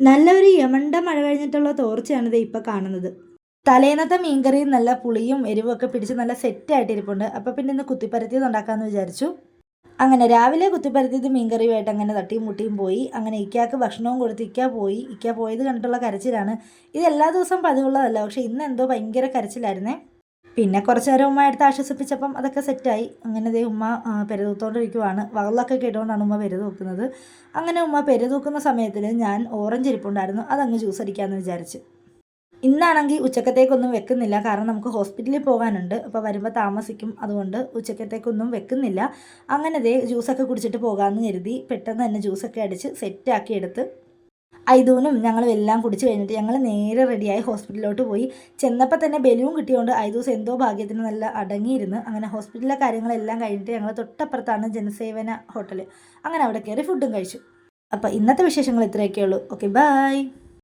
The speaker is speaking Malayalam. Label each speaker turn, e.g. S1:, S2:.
S1: നല്ലൊരു യമണ്ട മഴ കഴിഞ്ഞിട്ടുള്ള തോർച്ചയാണ് ഇത് ഇപ്പോൾ കാണുന്നത്. തലേന്നത്തെ മീൻകറിയും നല്ല പുളിയും എരിവും ഒക്കെ പിടിച്ച് നല്ല സെറ്റായിട്ട് ഇരിപ്പുണ്ട് അപ്പോൾ പിന്നെ ഇന്ന് കുത്തിപ്പരത്തിയത് ഉണ്ടാക്കാമെന്ന് വിചാരിച്ചു. അങ്ങനെ രാവിലെ കുത്തിപ്പരത്തിയത് മീൻകറിയുമായിട്ട് അങ്ങനെ തട്ടിയും മുട്ടിയും പോയി. അങ്ങനെ ഇക്കാക്ക് ഭക്ഷണവും കൊടുത്ത് ഇക്ക പോയി. ഇക്ക പോയത് കണ്ടിട്ടുള്ള കരച്ചിലാണ്. ഇത് എല്ലാ ദിവസവും പതിവുള്ളതല്ല. പക്ഷേ ഇന്ന് എന്തോ ഭയങ്കര കരച്ചിലായിരുന്നേ. പിന്നെ കുറച്ച് നേരം ഉമ്മ എടുത്ത് ആശ്വസിപ്പിച്ചപ്പം അതൊക്കെ സെറ്റായി. അങ്ങനെ ദേ ഉമ്മ പെരുതൂത്തോണ്ടിരിക്കുവാണ്. വള്ളമൊക്കെ കേട്ടുകൊണ്ടാണ് ഉമ്മ പെരുതൂക്കുന്നത് അങ്ങനെ ഉമ്മ പെരുതൂക്കുന്ന സമയത്തിൽ ഞാൻ ഓറഞ്ച് ഇരിപ്പുണ്ടായിരുന്നു. അതങ്ങ് ജ്യൂസ് അടിക്കാമെന്ന് വിചാരിച്ച്. ഇന്നാണെങ്കിൽ ഉച്ചക്കത്തേക്കൊന്നും വെക്കുന്നില്ല. കാരണം നമുക്ക് ഹോസ്പിറ്റലിൽ പോകാനുണ്ട്. അപ്പോൾ വരുമ്പോൾ താമസിക്കും. അതുകൊണ്ട് ഉച്ചക്കത്തേക്കൊന്നും വെക്കുന്നില്ല. അങ്ങനെ ദേ ജ്യൂസൊക്കെ കുടിച്ചിട്ട് പോകാമെന്ന് കരുതി പെട്ടെന്ന് തന്നെ ജ്യൂസൊക്കെ അടിച്ച് സെറ്റാക്കി എടുത്ത് ഐദൂനും ഞങ്ങളും എല്ലാം കുടിച്ച് കഴിഞ്ഞിട്ട് ഞങ്ങൾ നേരെ റെഡിയായി ഹോസ്പിറ്റലിലോട്ട് പോയി. ചെന്നപ്പോൾ തന്നെ ബലൂൺ കിട്ടിയതുകൊണ്ട് ഐദൂസ് എന്തോ ഭാഗ്യത്തിന് നല്ല അടങ്ങിയിരുന്നു. അങ്ങനെ ഹോസ്പിറ്റലിലെ കാര്യങ്ങളെല്ലാം കഴിഞ്ഞിട്ട് ഞങ്ങൾ തൊട്ടപ്പുറത്താണ് ജനസേവന ഹോട്ടൽ അങ്ങനെ അവിടെ കയറി ഫുഡും കഴിച്ചു. അപ്പോൾ ഇന്നത്തെ വിശേഷങ്ങൾ ഇത്രയൊക്കെയുള്ളൂ. Okay bye.